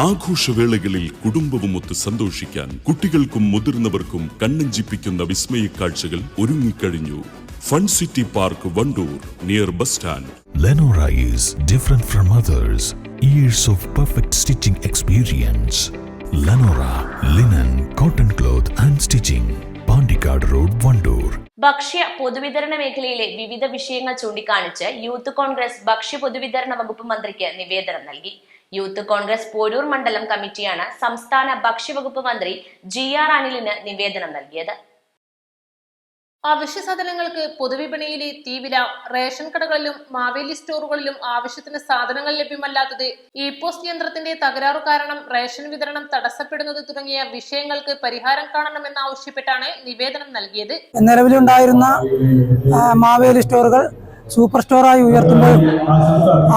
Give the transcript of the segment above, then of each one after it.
ആഘോഷവേളകളിൽ കുടുംബവുമൊത്ത് സന്തോഷിക്കാൻ കുട്ടികൾക്കും മുതിർന്നവർക്കും കണ്ണഞ്ചിപ്പിക്കുന്ന വിസ്മയ കാഴ്ചകൾ ഒരുങ്ങിക്കഴിഞ്ഞു fun city park Vandoor near bus stand Lenora is different from others. Years of perfect stitching experience. Lenora linen, cotton cloth and stitching. Road Road, Vandoor. ഭക്ഷ്യ പൊതുവിതരണ മേഖലയിലെ വിവിധ വിഷയങ്ങൾ ചൂണ്ടിക്കാണിച്ച് യൂത്ത് കോൺഗ്രസ് ഭക്ഷ്യ പൊതുവിതരണ വകുപ്പ് മന്ത്രിക്ക് നിവേദനം നൽകി യൂത്ത് കോൺഗ്രസ് പോരൂർ മണ്ഡലം കമ്മിറ്റിയാണ് സംസ്ഥാന ഭക്ഷ്യവകുപ്പ് മന്ത്രി ജി ആർ അനിലിന് നിവേദനം നൽകിയത്. അവശ്യ സാധനങ്ങൾക്ക് പൊതുവിപണിയിലെ തീവില റേഷൻ കടകളിലും മാവേലി സ്റ്റോറുകളിലും ആവശ്യത്തിന് സാധനങ്ങൾ ലഭ്യമല്ലാത്തത് ഇ പോസ്റ്റ് യന്ത്രത്തിന്റെ തകരാറു കാരണം റേഷൻ വിതരണം തടസ്സപ്പെടുന്നത് തുടങ്ങിയ വിഷയങ്ങൾക്ക് പരിഹാരം കാണണമെന്നാവശ്യപ്പെട്ടാണ് നിവേദനം നൽകിയത്. നിലവിലുണ്ടായിരുന്ന മാവേലി സ്റ്റോറുകൾ സൂപ്പർ സ്റ്റോറായി ഉയർത്തുമ്പോൾ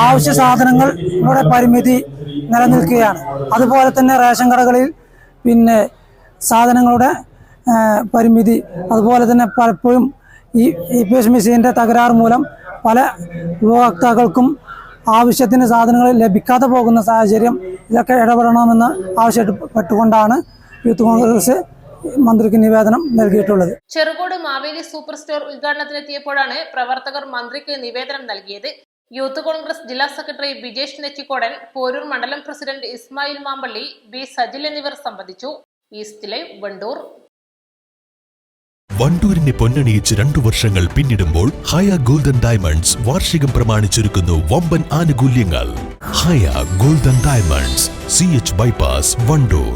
ആവശ്യ സാധനങ്ങളുടെ പരിമിതി നിലനിൽക്കുകയാണ്. അതുപോലെ തന്നെ റേഷൻ കടകളിൽ പിന്നെ സാധനങ്ങളുടെ പരിമിതി. അതുപോലെ തന്നെ പലപ്പോഴും ഈ ഇ പി എസ് മെഷീന്റെ തകരാറ് മൂലം പല ഉപഭോക്താക്കൾക്കും ആവശ്യത്തിന് സാധനങ്ങൾ ലഭിക്കാതെ പോകുന്ന സാഹചര്യം ഇതൊക്കെ ഇടപെടണമെന്ന് ആവശ്യപ്പെട്ടുകൊണ്ടാണ് യൂത്ത് കോൺഗ്രസ് മന്ത്രിക്ക് നിവേദനം നൽകിയിട്ടുള്ളത്. ചെറുകോട് മാവേലി സൂപ്പർ സ്റ്റോർ ഉദ്ഘാടനത്തിനെത്തിയപ്പോഴാണ് പ്രവർത്തകർ മന്ത്രിക്ക് നിവേദനം നൽകിയത്. യൂത്ത് കോൺഗ്രസ് ജില്ലാ സെക്രട്ടറി ബിജേഷ് നെച്ചിക്കോടൻ പോരൂർ മണ്ഡലം പ്രസിഡന്റ് ഇസ്മായിൽ മാമ്പള്ളി ബി സജിൽ എന്നിവർ സംബന്ധിച്ചു. East live Vandoor. വണ്ടൂരിനെ പൊന്നണിയിച്ച് രണ്ടു വർഷങ്ങൾ പിന്നിടുമ്പോൾ ഹയ ഗോൾഡൻ ഡയമണ്ട്സ് വാർഷികം പ്രമാണിച്ചൊരുക്കുന്നു വമ്പൻ ആനുകൂല്യങ്ങൾ. Haya golden diamonds C H bypass Vandoor.